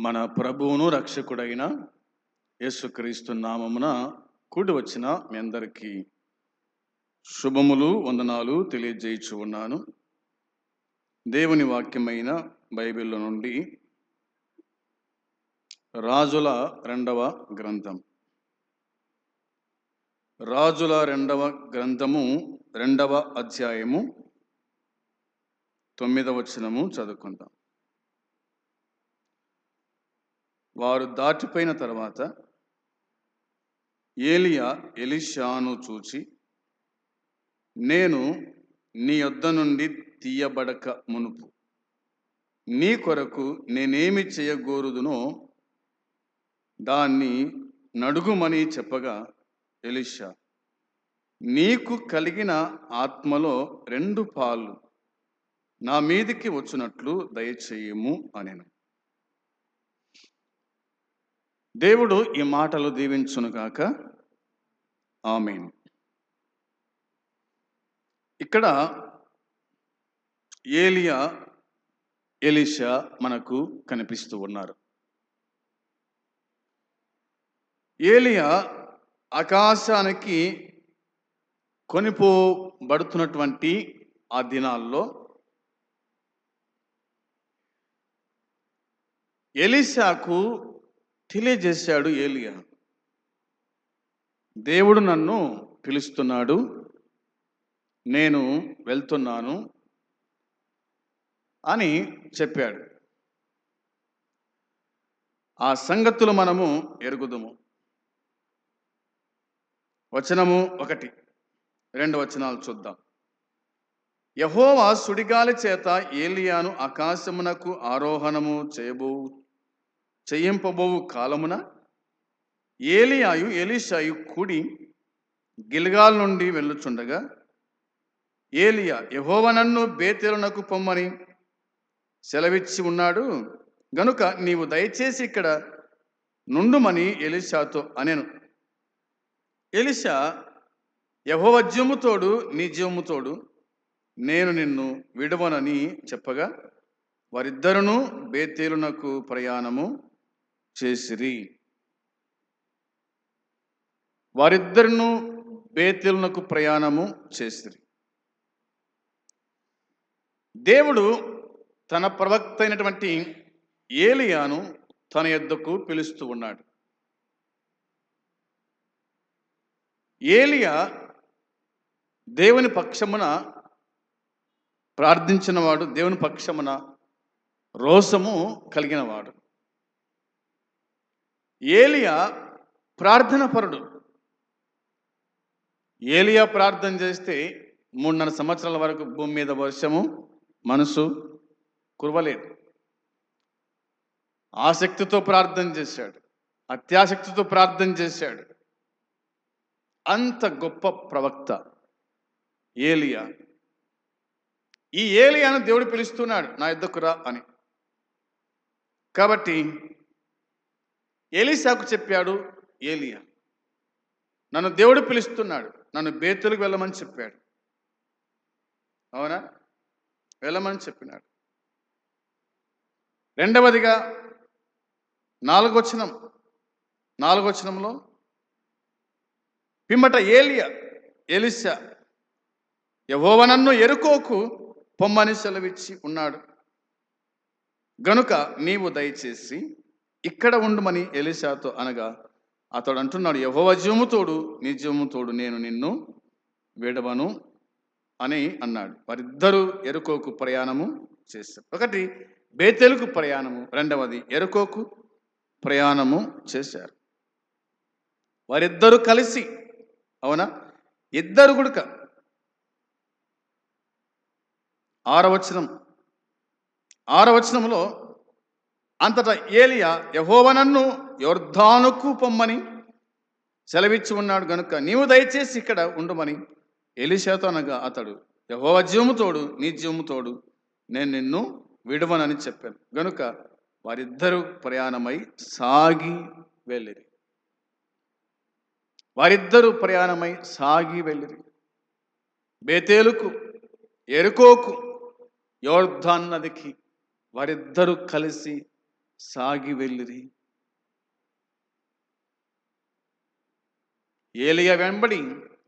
మన ప్రభువును రక్షకుడైన యేసుక్రీస్తు నామమున కూడి వచ్చిన మీ అందరికీ శుభములు వందనాలు తెలియజేయచ్చు ఉన్నాను. దేవుని వాక్యమైన బైబిల్ నుండి రాజుల రెండవ గ్రంథం. రాజుల రెండవ గ్రంథము రెండవ అధ్యాయము తొమ్మిదవ వచనము చదువుకుందాం. వారు దాటిపోయిన తర్వాత ఏలియా ఎలిషాను చూచి నేను నీ యొద్ద నుండి తీయబడక మునుపు నీ కొరకు నేనేమి చేయగోరుదునో దాన్ని నడుగుమని చెప్పగా ఎలిషా నీకు కలిగిన ఆత్మలో రెండు పాలు నా మీదికి వచ్చినట్లు దయచేయము అనేను. దేవుడు ఈ మాటలు దీవించునుగాక ఆమెన్. ఇక్కడ ఏలియా ఎలిషా మనకు కనిపిస్తూ ఉన్నారు. ఏలియా ఆకాశానికి కొనిపోబడుతున్నటువంటి ఆ దినాల్లో ఎలిషాకు తెలియజేశాడు ఏలియా. దేవుడు నన్ను పిలుస్తున్నాడు. నేను వెళ్తున్నాను అని చెప్పాడు. ఆ సంగతులు మనము ఎరుగుదుము. వచనము ఒకటి. రెండు వచనాలు చూద్దాం. యహోవా సుడిగాలి చేత ఏలియాను ఆకాశమునకు ఆరోహణము చేయబో చేయింపబోవు కాలమున ఏలియాయు ఎలిషాయు కూడి గిల్గాల్ నుండి వెళ్ళుచుండగా ఏలియా యహోవ నన్ను బేతెలునకు పొమ్మని సెలవిచ్చి ఉన్నాడు. గనుక నీవు దయచేసి ఇక్కడ నుండుమని ఎలిషాతో అనెను. ఎలిషా యహోవజ్యముతోడు నీ జీవముతోడు నేను నిన్ను విడవనని చెప్పగా వారిద్దరును బేతేలునకు ప్రయాణము చేసిరి. వారిద్దరును బేతేలునకు ప్రయాణము చేసిరి. దేవుడు తన ప్రవక్త అయినటువంటి ఏలియాను తన యొద్దకు పిలుస్తూ ఉన్నాడు. ఏలియా దేవుని పక్షమున ప్రార్థించినవాడు దేవుని పక్షమున రోషము కలిగినవాడు. ఏలియా ప్రార్థన పరుడు. ఏలియా ప్రార్థన చేస్తే మూడున్నర సంవత్సరాల వరకు భూమి మీద వర్షము మనసు కురవలేదు. ఆసక్తితో ప్రార్థన చేశాడు. అత్యాసక్తితో ప్రార్థన చేశాడు. అంత గొప్ప ప్రవక్త ఏలియా. ఈ ఏలియాను దేవుడు పిలుస్తున్నాడు నా ఇద్దకురా అని. కాబట్టి ఏలీసాకు చెప్పాడు ఏలియా నన్ను దేవుడు పిలుస్తున్నాడు నన్ను బేతులకు వెళ్ళమని చెప్పాడు. అవునా? వెళ్ళమని చెప్పినాడు. రెండవదిగా నాలుగొచ్చనం నాలుగొచ్చనంలో పిమ్మట ఏలియా ఎలిసా యహోవనన్ను ఎరుకోకు పొమ్మని సెలవిచ్చి ఉన్నాడు. గనుక నీవు దయచేసి ఇక్కడ ఉండమని ఎలిసాతో అనగా అతడు అంటున్నాడు యహోవ జీవముతోడు నీ జీవముతోడు నేను నిన్ను విడవను అని అన్నాడు. వారిద్దరూ ఎరుకోకు ప్రయాణము చేశారు. ఒకటి బేతెలుకు ప్రయాణము. రెండవది ఎరుకోకు ప్రయాణము చేశారు. వారిద్దరూ కలిసి అవునా? ఇద్దరు గుడుక ఆరవచనం ఆరవచనంలో అంతటా ఏలియా యహోవనన్ను యొర్ధానుకు పొమ్మని సెలవిచ్చి ఉన్నాడు గనుక నీవు దయచేసి ఇక్కడ ఉండమని ఎలిషాతో అనగా అతడు యహోవ జీవముతోడు నీ జీవముతోడు నేను నిన్ను విడవనని చెప్పాను. గనుక వారిద్దరూ ప్రయాణమై సాగి వెళ్ళిరి. వారిద్దరూ ప్రయాణమై సాగి వెళ్ళిరి. బేతేలుకు ఎరుకోకు యోర్ధాన్ నదికి వారిద్దరూ కలిసి సాగి వెళ్ళిరి. ఏలియా వెంబడి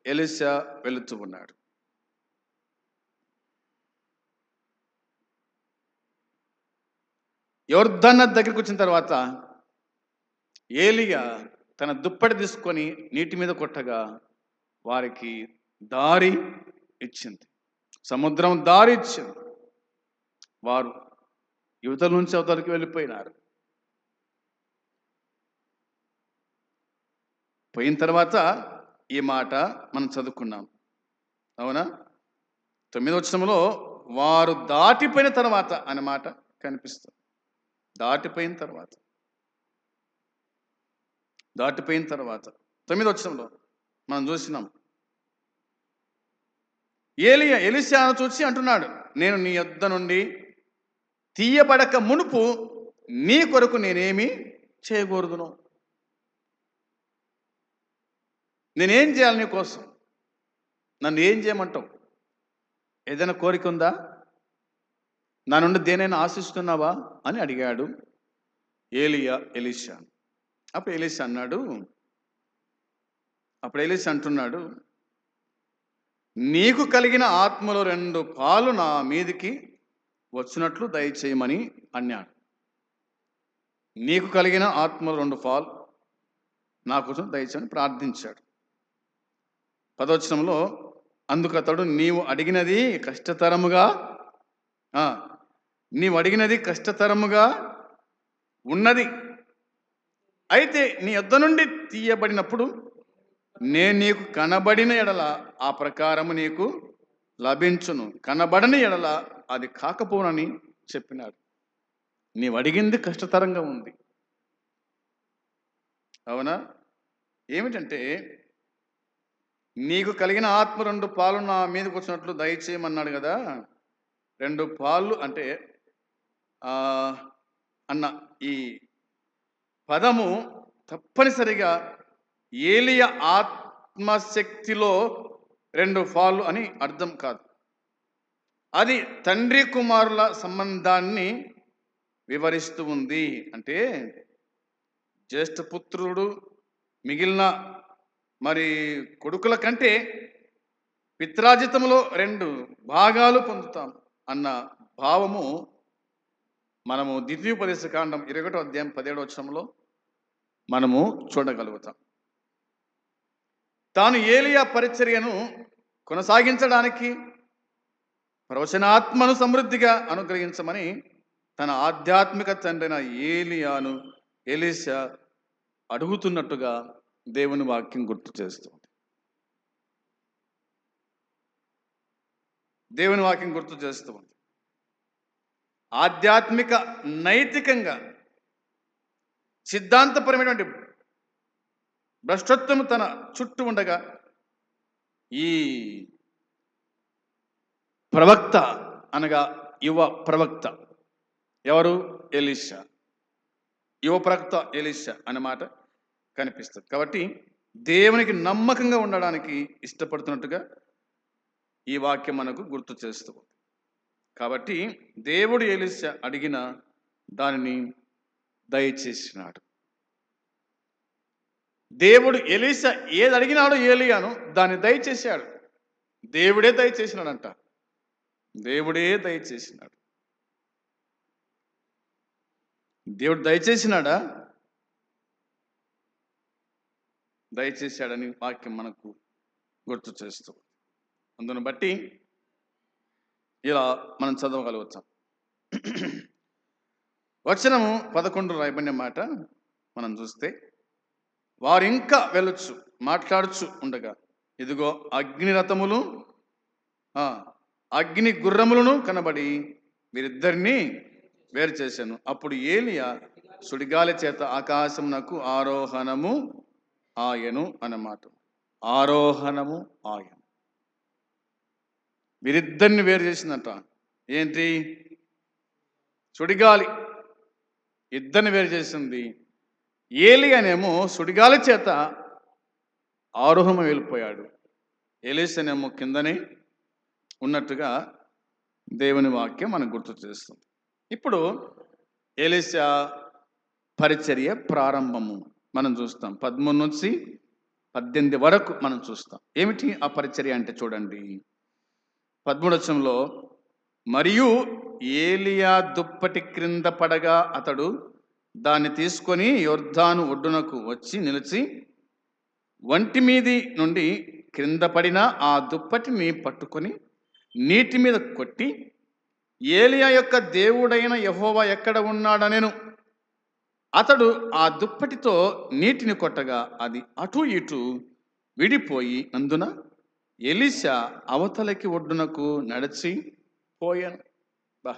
ఎలిసా వెళుతూ ఉన్నాడు. యోర్ధన్న దగ్గరికి వచ్చిన తర్వాత ఏలియా తన దుప్పటి తీసుకొని నీటి మీద కొట్టగా వారికి దారి ఇచ్చింది. సముద్రం దారి ఇచ్చింది. వారు యువతల నుంచి అవతలకి వెళ్ళిపోయినారు. పోయిన తర్వాత ఈ మాట మనం చదువుకున్నాం. అవునా? తొమ్మిది వచనంలో వారు దాటిపోయిన తర్వాత అనే మాట కనిపిస్తుంది. దాటిపోయిన తర్వాత. దాటిపోయిన తర్వాత. తొమ్మిది వచనంలో మనం చూసినాం. ఏలియా ఎలిశాను చూసి అంటున్నాడు నేను నీ యొద్ద నుండి తీయబడక మునుపు నీ కొరకు నేనేమి చేయకూడదును. నేనేం చేయాలి నీ కోసం? నన్ను ఏం చేయమంటావు? ఏదైనా కోరిక ఉందా? నా నుండి దేనైనా ఆశిస్తున్నావా? అని అడిగాడు ఏలియా ఎలిషా. అప్పుడు ఎలిషా అన్నాడు అప్పుడు ఎలిషా అంటున్నాడు నీకు కలిగిన ఆత్మలో రెండు పాలు నా మీదికి వచ్చినట్లు దయచేయమని అన్నాడు. నీకు కలిగిన ఆత్మలో రెండు ఫాల్ నా కోసం దయచేయమని ప్రార్థించాడు. పదవచనంలో అందుకు అతడు నీవు అడిగినది కష్టతరముగా నీవు అడిగినది కష్టతరముగా ఉన్నది. అయితే నీ యొద్ద నుండి తీయబడినప్పుడు నేను నీకు కనబడిన ఎడల ఆ ప్రకారము నీకు లభించును. కనబడని ఎడల అది కాకపోనని చెప్పినాడు. నీవు అడిగింది కష్టతరంగా ఉంది. అవునా? ఏమిటంటే నీకు కలిగిన ఆత్మ రెండు పాలు నా మీదకి వచ్చినట్లు దయచేయమన్నాడు కదా. రెండు పాలు అంటే అన్న ఈ పదము తప్పనిసరిగా ఏలియ ఆత్మశక్తిలో రెండు ఫాళ్ళు అని అర్థం కాదు. అది తండ్రి కుమారుల సంబంధాన్ని వివరిస్తూ ఉంది. అంటే జ్యేష్ఠపుత్రుడు మిగిలిన మరి కొడుకుల కంటే పిత్రాజితంలో రెండు భాగాలు పొందుతాం అన్న భావము మనము ద్వితీయోపదేశ కాండం ఇరవై అధ్యాయం పదిహేడో వచ్చంలో మనము చూడగలుగుతాం. తాను ఏలియా పరిచర్యను కొనసాగించడానికి ప్రవచనాత్మను సమృద్ధిగా అనుగ్రహించమని తన ఆధ్యాత్మిక తండ్రిన ఏలియాను ఎలీషా అడుగుతున్నట్టుగా దేవుని వాక్యం గుర్తు చేస్తుంది. దేవుని వాక్యం గుర్తు చేస్తుంది. ఆధ్యాత్మిక నైతికంగా సిద్ధాంతపరమైనటువంటి భ్రష్టత్వం తన చుట్టూ ఉండగా ఈ ప్రవక్త అనగా యువ ప్రవక్త ఎవరు? ఎలిష. యువ ప్రవక్త ఎలిష అన్నమాట. కనిపిస్తుంది. కాబట్టి దేవునికి నమ్మకంగా ఉండడానికి ఇష్టపడుతున్నట్టుగా ఈ వాక్యం మనకు గుర్తు చేస్తుంది కాబట్టి దేవుడు ఎలిస అడిగిన దానిని దయచేసినాడు. దేవుడు ఎలీసా ఏది అడిగినాడో ఏలియాను దాన్ని దయచేశాడు. దేవుడే దయచేసినాడంట. దేవుడే దయచేసినాడు. దేవుడు దయచేసినాడా? దయచేశాడని వాక్యం మనకు గుర్తు చేస్తూ అందును బట్టి ఇలా మనం చదవగలుగుతాం. వచనము పదకొండు రాయబడిన మాట మనం చూస్తే వారు ఇంకా వెళ్ళొచ్చు మాట్లాడుచు ఉండగా ఇదిగో అగ్నిరథములు అగ్ని గుర్రములను కనబడి వీరిద్దరినీ వేరు చేశాను. అప్పుడు ఏలియా సుడిగాలి చేత ఆకాశమునకు ఆరోహణము ఆయను అన్నమాట ఆరోహణము ఆయన. వీరిద్దరిని వేరు చేసిందంట. ఏంటి? సుడిగాలి. ఇద్దరిని వేరు చేసింది. ఏలి అనేమో సుడిగాలి చేత ఆరోహణం వెళ్ళిపోయాడు. ఏలేసనేమో కిందనే ఉన్నట్టుగా దేవుని వాక్యం మనకు గుర్తు చేస్తుంది. ఇప్పుడు ఏలేస పరిచర్య ప్రారంభము. మనం చూస్తాం. పదమూడు నుంచి పద్దెనిమిది వరకు మనం చూస్తాం. ఏమిటి ఆ పరిచర్య అంటే చూడండి. పద్మూడవచనంలో మరియు ఏలియా దుప్పటి క్రింద పడగా అతడు దాన్ని తీసుకొని యొర్ధాను ఒడ్డునకు వచ్చి నిలిచి వంటి మీది నుండి క్రింద పడిన ఆ దుప్పటిని పట్టుకొని నీటి మీద కొట్టి ఏలియా యొక్క దేవుడైన యహోవా ఎక్కడ ఉన్నాడనేను అతడు ఆ దుప్పటితో నీటిని కొట్టగా అది అటు ఇటు విడిపోయి అందున ఎలిషా అవతలకి ఒడ్డునకు నడిచి పోయాను. బా.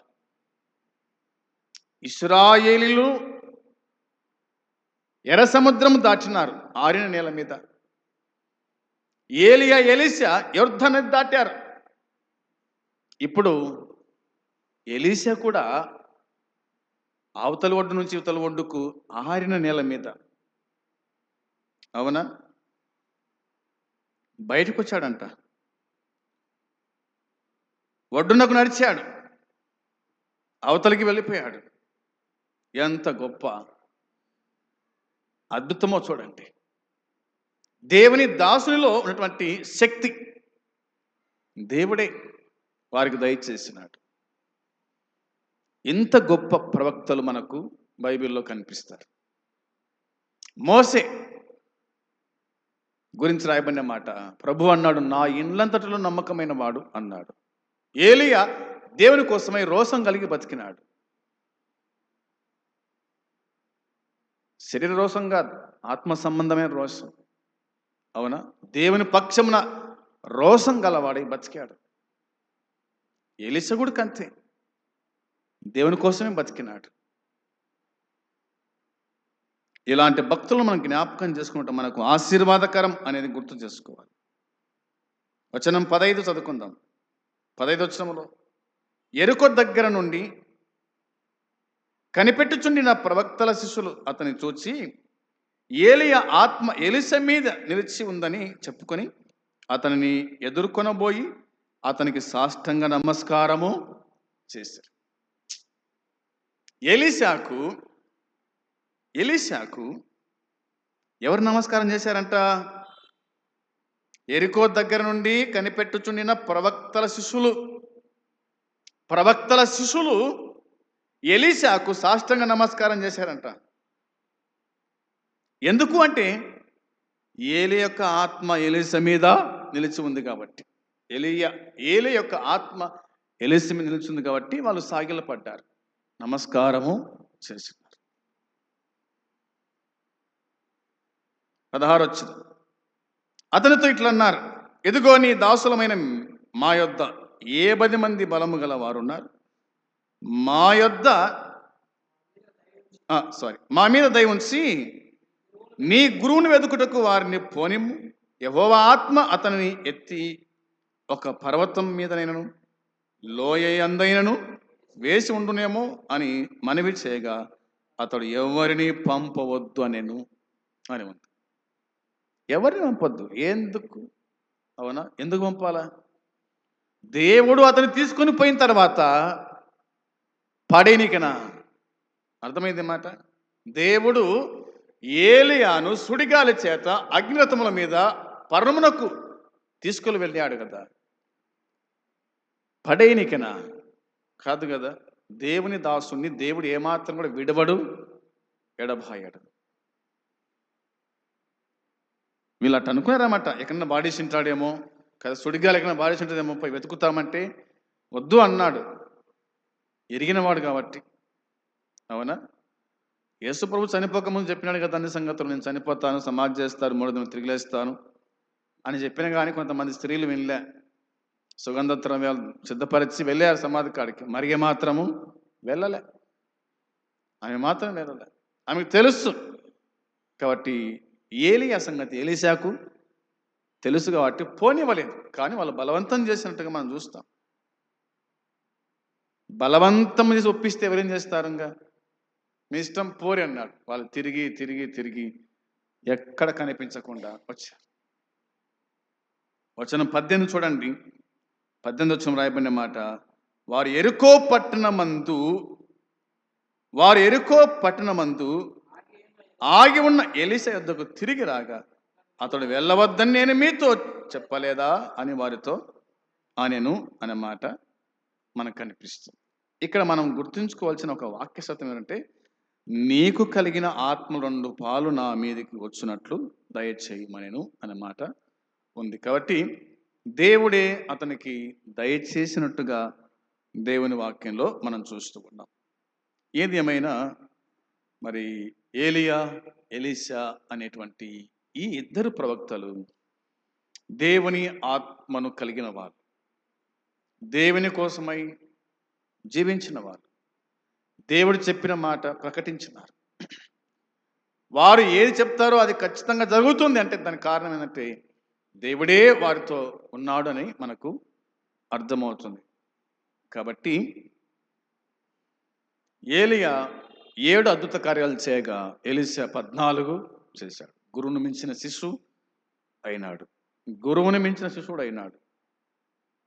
ఇస్రాయేలీలు ఎర్ర సముద్రం దాటినారు ఆరిన నేల మీద. ఏలియా ఎలిషా యొర్ధన దాటారు. ఇప్పుడు ఎలీషా కూడా అవతల ఒడ్డు నుంచి ఇవతల ఒడ్డుకు ఆరిన నేల మీద. అవునా? బయటకు వచ్చాడంట ఒడ్డునకు నడిచాడు. అవతలికి వెళ్ళిపోయాడు. ఎంత గొప్ప అద్భుతమో చూడండి. దేవుని దాసునిలో ఉన్నటువంటి శక్తి దేవుడే వారికి దయచేసినాడు ఇంత గొప్ప ప్రవక్తలు మనకు బైబిల్లో కనిపిస్తారు. మోసే గురించి రాయబడిన మాట ప్రభు అన్నాడు నా ఇండ్లంతటిలో నమ్మకమైన వాడు అన్నాడు. ఏలియా దేవుని కోసమై రోసం కలిగి బతికినాడు. శరీర రోసం కాదు ఆత్మ సంబంధమైన రోసం అవునా? దేవుని పక్షమున రోసం గలవాడై బతికాడు. ఎలిసగుడికి అంతే. దేవుని కోసమే బతికినాడు. ఇలాంటి భక్తులను మనం జ్ఞాపకం చేసుకుంటే మనకు ఆశీర్వాదకరం అనేది గుర్తు చేసుకోవాలి. వచనం పదైదు చదువుకుందాం. పదైదు వచనంలో ఎరుక దగ్గర నుండి కనిపెట్టుచుండిన ప్రవక్తల శిష్యులు అతని చూచి ఏలియ ఆత్మ ఎలిస మీద నిలిచి ఉందని చెప్పుకొని అతనిని ఎదుర్కొనబోయి అతనికి సాష్టంగా నమస్కారము చేశారు. ఎలిశాకు ఎలిశాకు ఎవరు నమస్కారం చేశారంట? ఎరికో దగ్గర నుండి కనిపెట్టుచుండిన ప్రవక్తల శిష్యులు. ప్రవక్తల శిష్యులు ఎలీశాకు సాష్టంగా నమస్కారం చేశారంట. ఎందుకు అంటే ఏలి యొక్క ఆత్మ ఎలిస మీద నిలిచి ఉంది కాబట్టి. ఎలియ ఏలి యొక్క ఆత్మ ఎలిస మీద నిలిచింది కాబట్టి వాళ్ళు సాగిలపడ్డారు. నమస్కారము చేసినారు పదహారు వచ్చింది అతనితో ఇట్లన్నారు ఎదుగో నీ దాసులమైన మా యొద్ద ఏ పది మంది బలము గల వారున్నారు? మా యొద్ద సారీ మా మీద దయ ఉంచి నీ గురువుని వెతుకుటకు వారిని పోనిమ్ము. యహోవ ఆత్మ అతనిని ఎత్తి ఒక పర్వతం మీదనైనను లోయ అందైనను వేసి ఉండునేమో అని మనవి చేయగా అతడు ఎవరిని పంపవద్దు అనెను అని ఉంది ఎవరిని పంపొద్దు? ఎందుకు? అవునా? ఎందుకు పంపాలా? దేవుడు అతని తీసుకొని పోయిన తర్వాత పడేనికనా? అర్థమైంది మాట? దేవుడు ఏలియాను సుడిగాలి చేత అగ్నిరథముల మీద పరమునకు తీసుకుని వెళ్ళాడు కదా. పడేనికనా? కాదు కదా? దేవుని దాసుని దేవుడు ఏమాత్రం కూడా విడవడు ఎడబాయడు. వీళ్ళు అట్ట అనుకున్నారన్నమాట ఎక్కడన్నా బాడీస్ తింటాడేమో కదా సుడిగాలు ఎక్కడన్నా బాడీస్ ఉంటుందేమో పోయి వెతుకుతామంటే వద్దు అన్నాడు. ఎరిగినవాడు కాబట్టి. అవునా? యేసు ప్రభు చనిపోక ముందు చెప్పినాడు కదా అన్ని సంగతులు నేను చనిపోతాను సమాధి చేస్తాను మూడు తిరిగిలేస్తాను అని చెప్పిన కానీ కొంతమంది స్త్రీలు వినలే. సుగంధ ద్రవ్యాలు సిద్ధపరిచి వెళ్ళారు సమాధి కాడికి. మరిగే మాత్రము వెళ్ళలే. ఆమె మాత్రం వెళ్ళలే. ఆమెకు తెలుసు కాబట్టి ఏలి ఆ సంగతి. ఏలిశాకు తెలుసు కాబట్టి పోనివ్వలేదు. కానీ వాళ్ళు బలవంతం చేసినట్టుగా మనం చూస్తాం. బలవంతం చేసి ఒప్పిస్తే ఎవరేం చేస్తారు ఇంకా? మీ ఇష్టం పోరి అన్నాడు. వాళ్ళు తిరిగి తిరిగి తిరిగి ఎక్కడ కనిపించకుండా వచ్చారు. వచనం పద్దెనిమిది చూడండి. పద్దెనిమిది వచ్చిన రాయబడిన మాట వారు ఎరుకో పట్టణమందు వారు ఎరుకో పట్టణమందు ఆగి ఉన్న ఎలిస యొద్దకు తిరిగి రాగా అతడు వెళ్ళవద్దని నేను మీతో చెప్పలేదా? అని వారితో అనెను అనే మాట మనకు కనిపిస్తుంది. ఇక్కడ మనం గుర్తుంచుకోవాల్సిన ఒక వాక్య సత్యం ఏంటంటే నీకు కలిగిన ఆత్మ రెండు పాలు నా మీదకి వచ్చినట్లు దయచేయమనేను అనే మాట ఉంది. కాబట్టి దేవుడే అతనికి దయచేసినట్టుగా దేవుని వాక్యంలో మనం చూస్తూ ఉన్నాం. ఏది ఏమైనా మరి ఏలియా ఎలీషా అనేటువంటి ఈ ఇద్దరు ప్రవక్తలు దేవుని ఆత్మను కలిగిన వారు. దేవుని కోసమై జీవించిన వారు. దేవుడు చెప్పిన మాట ప్రకటించినారు. వారు ఏది చెప్తారో అది ఖచ్చితంగా జరుగుతుంది అంటే దానికి కారణం ఏంటంటే దేవుడే వారితో ఉన్నాడు అని మనకు అర్థమవుతుంది. కాబట్టి ఏలియా ఏడు అద్భుత కార్యాలు చేయగా ఎలిసా పద్నాలుగు చేశాడు. గురువును మించిన శిశువు అయినాడు. గురువుని మించిన శిశువుడు అయినాడు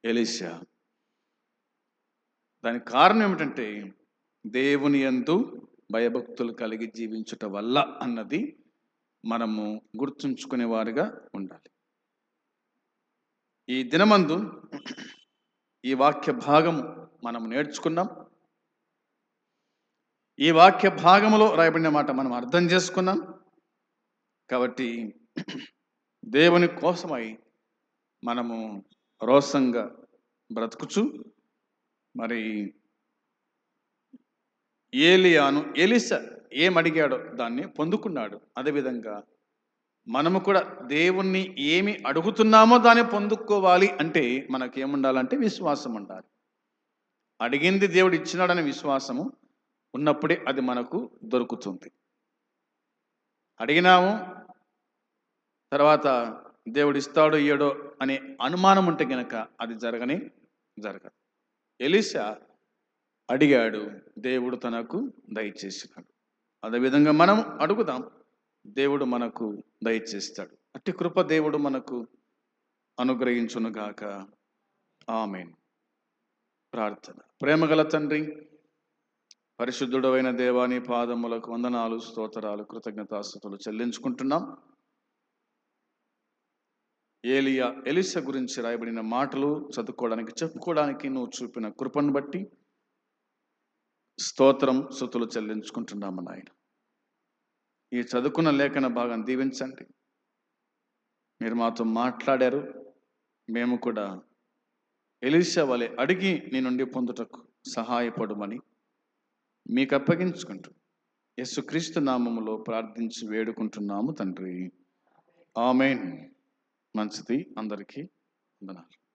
ఎలిసా. దానికి కారణం ఏమిటంటే దేవుని ఎందు భయభక్తులు కలిగి జీవించుట వల్ల అన్నది మనము గుర్తుంచుకునే వారిగా ఉండాలి. ఈ దినమందు ఈ వాక్య భాగము మనం నేర్చుకున్నాం. ఈ వాక్య భాగములో రాయబడిన మాట మనం అర్థం చేసుకున్నాం. కాబట్టి దేవుని కోసమై మనము రోసంగా బ్రతుకుచు. మరి ఏలియాను ఎలిస ఏమడిగాడో దాన్ని పొందుకున్నాడు. అదేవిధంగా మనము కూడా దేవుణ్ణి ఏమి అడుగుతున్నామో దాన్ని పొందుకోవాలి అంటే మనకేముండాలంటే విశ్వాసం ఉండాలి. అడిగింది దేవుడు ఇచ్చినాడనే విశ్వాసము ఉన్నప్పుడే అది మనకు దొరుకుతుంది. అడిగినాము తర్వాత దేవుడు ఇస్తాడో ఇయ్యడో అనే అనుమానం ఉంటే గనక అది జరగని జరగదు. ఎలిసా అడిగాడు దేవుడు తనకు దయచేసినాడు. అదేవిధంగా మనం అడుగుదాం దేవుడు మనకు దయచేస్తాడు. అట్టి కృప దేవుడు మనకు అనుగ్రహించునుగాక. ఆమెన్. ప్రార్థన. ప్రేమగల తండ్రి పరిశుద్ధుడైన దేవాని పాదములకు వందనాలు స్తోత్రాలు కృతజ్ఞతాస్థుతులు చెల్లించుకుంటున్నాం. ఏలియా ఎలిస గురించి రాయబడిన మాటలు చదువుకోవడానికి చెప్పుకోవడానికి నువ్వు చూపిన కృపను బట్టి స్తోత్రం సుతులు చెల్లించుకుంటున్నాము నాయన. ఈ చదువుకున్న లేఖన భాగం దీవించండి. మీరు మాతో మాట్లాడారు. మేము కూడా ఎలిసా వలె అడిగి నీ నుండి పొందుటకు సహాయపడమని మీకు అప్పగించుకుంటూ యేసుక్రీస్తు నామములో ప్రార్థించి వేడుకుంటున్నాము తండ్రి. ఆమెన్. మంచిది. అందరికీ వందనాలు.